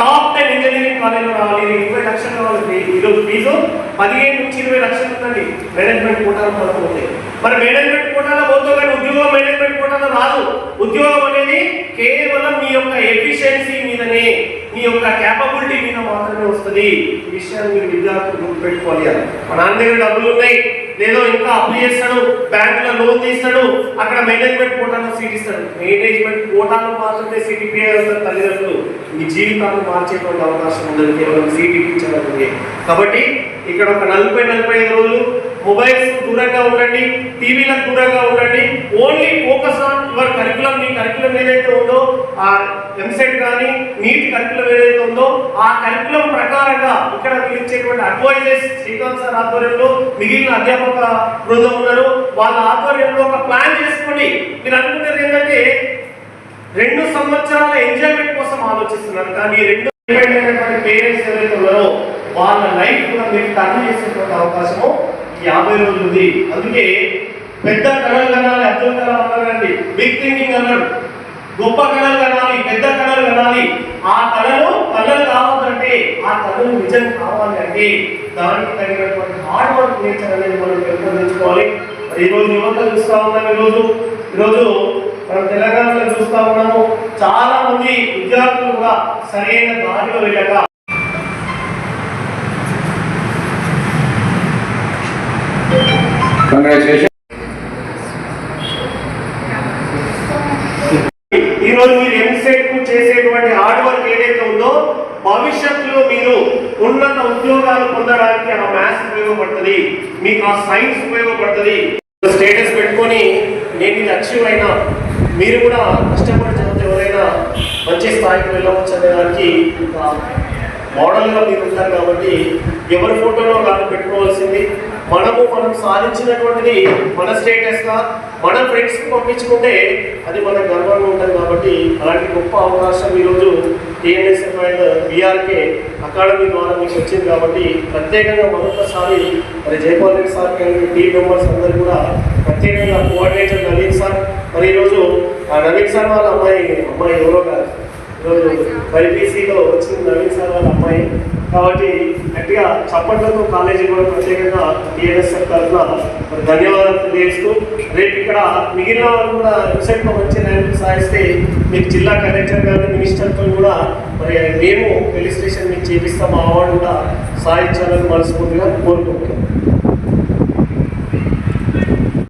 Top ten engineering కాలేజ్లో రావాలి. ఇరవై లక్షలు కావాలి ఈరోజు ఫీజు పదిహేను నుంచి ఇరవై లక్షలు ఉందండి. మేనేజ్మెంట్ కోటాలో పడుతుంది మరి మేనేజ్మెంట్ కోటాలో పోతే కానీ ఉద్యోగం మేనేజ్మెంట్ కోటాలో రాదు. ఉద్యోగం అనేది కేవలం మీ యొక్క ఎఫిషియన్సీ మీదనే మీ యొక్క క్యాపబిలిటీ వస్తుంది. ఈ విషయాన్ని మీరు విద్యార్థులు గుర్తుపెట్టుకోవాలి అని. మా నాన్న దగ్గర డబ్బులు ఉన్నాయి లేదో ఇంకా అప్లై చేస్తాడు బ్యాంకులో లోన్ తీస్తాడు అక్కడ మేనేజ్మెంట్ కోటాలో సీట్ ఇస్తాడు మేనేజ్మెంట్ కోటాలో మాత్రమే సీట్ ఇప్పించారు తల్లిదండ్రులు. మీ జీవితాన్ని మార్చేటువంటి అవకాశం ఉండదు కేవలం సీట్ ఇప్పించడానికి కాబట్టి ఇక్కడ ఒక నలభై నలభై ఐదు రోజులు మొబైల్స్ దూరంగా ఉండండి. టీవీలకు దూరంగా ఉండండి. Only focus on your curriculum. Me curriculum ఏదైతే ఉందో ఆ ఎంసెట్ కానీ నీట్ కరికులం ఏదైతే ఉందో ఆ కరికులం ప్రకారంగా ఇక్కడ మీరు ఇచ్చేటువంటి శ్రీకాంత్ సార్ ఆధ్వర్యంలో మిగిలిన అధ్యాపక బృందం ఉన్నారు. వాళ్ళ ఆధ్వర్యంలో ఒక ప్లాన్ చేసుకోండి. మీరు అనుకుంటారు ఏంటంటే రెండు సంవత్సరాల ఎంజాయ్మెంట్ కోసం ఆలోచిస్తున్నారు కానీ రెండు పేరెంట్స్ ఎవరైతే ఉన్నారో వాళ్ళ లైఫ్ కూడా మీరు టర్న్ చేసేటువంటి అవకాశము యాభై రోజులు ఉంది అందుకే పెద్ద కళలు కనాలి అర్థం కలాం అన్నారండి బిగ్ థింకింగ్ అన్నాడు గొప్ప కళలు కనాలి పెద్ద కళలు కనాలి. ఆ కళలు కళలు కావాలంటే ఆ కళలు నిజం కావాలి అంటే దానికి తగినటువంటి హార్డ్ వర్క్ నేచర్ అనేది మనం పెంపొందించుకోవాలి మరి ఈరోజు యువత చూస్తా ఉన్నాం ఈరోజు. ఈరోజు మనం తెలంగాణలో చూస్తా ఉన్నాము. చాలా మంది విద్యార్థులు కూడా సరైన దారిలో వెళ్ళక కంగ్రాచులేషన్ ఈ రోజు మీరు ఎంసెట్కు చేసేటువంటి హార్డ్ వర్క్ ఏదైతే ఉందో భవిష్యత్తులో మీరు ఉన్నత ఉద్యోగాలు పొందడానికి ఆ మ్యాథ్స్ ఉపయోగపడుతుంది. మీకు ఆ సైన్స్ ఉపయోగపడుతుంది. స్టేటస్ పెట్టుకొని నేను ఇది అచీవ్ అయినా మీరు కూడా కష్టపడి చదివితే ఎవరైనా మంచి స్థాయికి వెళ్ళవచ్చు అనేదానికి ఒక మోడల్గా మీరు ఉంటారు కాబట్టి ఎవరి ఫోటోలో కాదు పెట్టుకోవాల్సింది మనము మనం సాధించినటువంటిది మన స్టేటస్గా మన ఫ్రెండ్స్కి పంపించుకుంటే అది మన గర్వంగా ఉంటుంది కాబట్టి అలాంటి గొప్ప అవకాశం ఈరోజు టీఎన్ఎస్ఎఫ్ అయిన బీఆర్కే అకాడమీ ద్వారా మీకు వచ్చింది కాబట్టి ప్రత్యేకంగా మరొకసారి మరి జైపాల్ రెడ్డి సార్ కానీ టీ మెంబర్స్ అందరూ కూడా ప్రత్యేకంగా కోఆర్డినేటర్ నవీన్ సార్ మరి ఈరోజు ఆ నవీన్ సార్ వాళ్ళ అమ్మాయి అమ్మాయి ఎవరో కాదు. ఈరోజు బైపీసీలో వచ్చింది నవీన్ సార్ వాళ్ళ అమ్మాయి కాబట్టి గట్టిగా చప్పట్లతో కాలేజీ కూడా ప్రత్యేకంగా టీఎస్ఎఫ్ తరఫున మరి ధన్యవాదాలు తెలియజేస్తూ రేపు ఇక్కడ మిగిలిన వాళ్ళు కూడా వెబ్సైట్లో మంచి ర్యాంకులు సాధిస్తే మీకు జిల్లా కలెక్టర్ గారు మినిస్టర్తో కూడా మరి మేము రిజిస్ట్రేషన్ మీకు చేపిస్తాం ఆ అవార్డు కూడా సాధించాలని మనస్ఫూర్తిగా కోరుకుంటున్నాం.